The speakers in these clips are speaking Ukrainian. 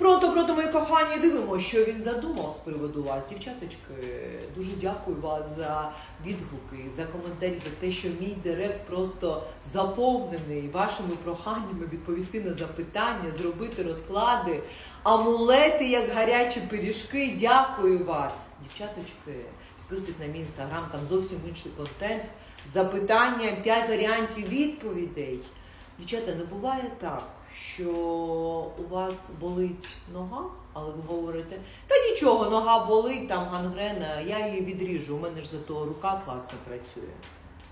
Пронто, пронто, мої кохані, дивимося, що він задумав з приводу вас. Дівчаточки, дуже дякую вас за відгуки, за коментарі, за те, що мій директ просто заповнений вашими проханнями відповісти на запитання, зробити розклади, амулети, як гарячі пиріжки. Дякую вас, дівчаточки. Підписуйтесь на мій інстаграм, там зовсім інший контент. Запитання, 5 варіантів відповідей. Дівчата, не буває так, що у вас болить нога, але ви говорите, та нічого, нога болить, там гангрена, я її відріжу, у мене ж зато рука класно працює.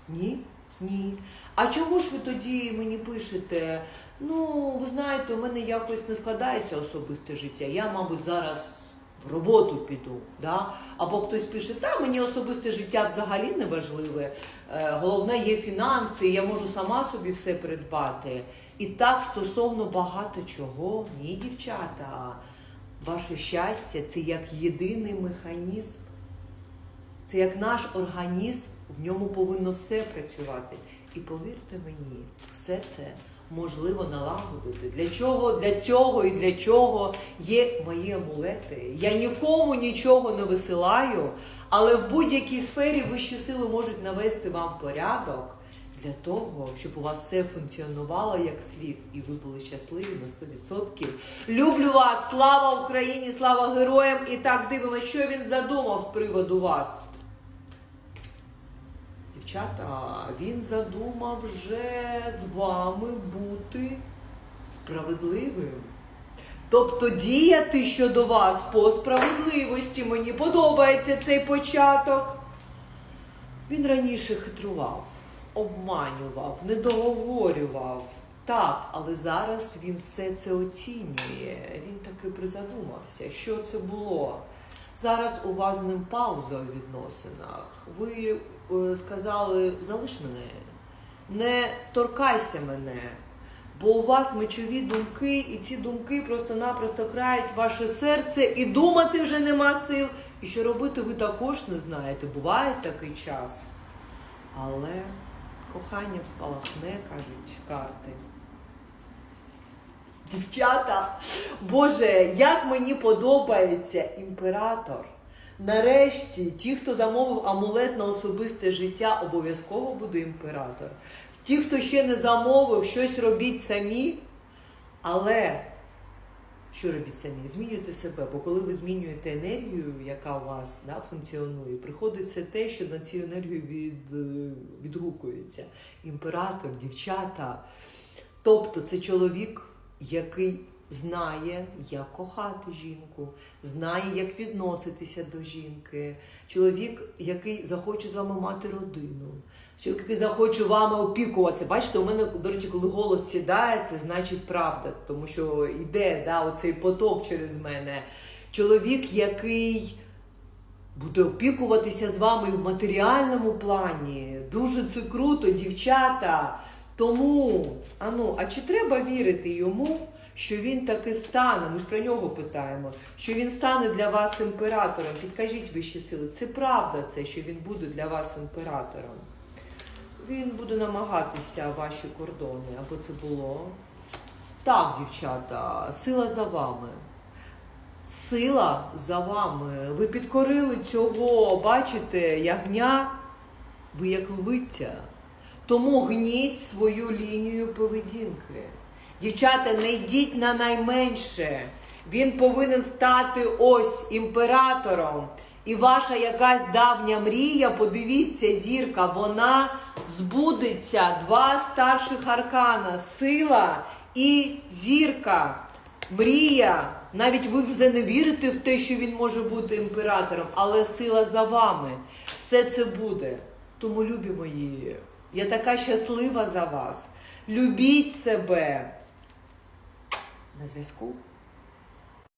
Ні? Ні. А чому ж ви тоді мені пишете? Ну, ви знаєте, у мене якось не складається особисте життя. Я, мабуть, зараз в роботу піду. Да? Або хтось пише, та мені особисте життя взагалі не важливе. Е, Головне є фінанси, я можу сама собі все придбати. І так стосовно багато чого. Ні, дівчата. Ваше щастя це як єдиний механізм. Це як наш організм, в ньому повинно все працювати. І повірте мені, все це можливо налагодити. Для чого? Для цього і для чого є мої амулети. Я нікому нічого не висилаю, але в будь-якій сфері вищі сили можуть навести вам порядок для того, щоб у вас все функціонувало як слід, і ви були щасливі на 100%. Люблю вас! Слава Україні! Слава героям! І так дивимося, що він задумав з приводу вас. Дівчата, він задумав вже з вами бути справедливим. Тобто діяти щодо вас по справедливості. Мені подобається цей початок. Він раніше хитрував, обманював, недоговорював. Так, але зараз він все це оцінює. Він таки призадумався, що це було. Зараз у вас з ним пауза у відносинах. Ви е, сказали, залиш мене, не торкайся мене, бо у вас мечові думки, і ці думки просто-напросто крають ваше серце, і думати вже нема сил. І що робити, ви також не знаєте. Буває такий час. Але коханням спалахне, кажуть карти. Дівчата, Боже, як мені подобається імператор. Нарешті, ті, хто замовив амулет на особисте життя, обов'язково буде імператор. Ті, хто ще не замовив, щось робіть самі. Але що робіть самі? Змінюйте себе, бо коли ви змінюєте енергію, яка у вас да, функціонує, приходить все те, що на цю енергію від, е, відгукується. Імператор, дівчата. Тобто це чоловік, який знає, як кохати жінку, знає, як відноситися до жінки. Чоловік, який захоче з вами мати родину. Чоловік, який захоче вами опікуватися. Бачите, у мене, до речі, коли голос сідає, це значить правда, тому що йде да, оцей поток через мене. Чоловік, який буде опікуватися з вами в матеріальному плані. Дуже це круто, дівчата. Тому, ану, а чи треба вірити йому, що він таки стане? Ми ж про нього питаємо, що він стане для вас імператором. Підкажіть вищі сили, це правда, це, що він буде для вас імператором. Він буде намагатися ваші кордони, або це було. Так, дівчата, сила за вами. Сила за вами. Ви підкорили цього, бачите, ягня, ви як львиця. Тому гніть свою лінію поведінки. Дівчата, не йдіть на найменше. Він повинен стати ось імператором. І ваша якась давня мрія, подивіться, зірка, вона збудеться. Два старших аркана сила і зірка. Мрія. Навіть ви вже не вірите в те, що він може бути імператором, але сила за вами. Все це буде. Тому, любі мої, я така щаслива за вас. Любіть себе. На зв'язку.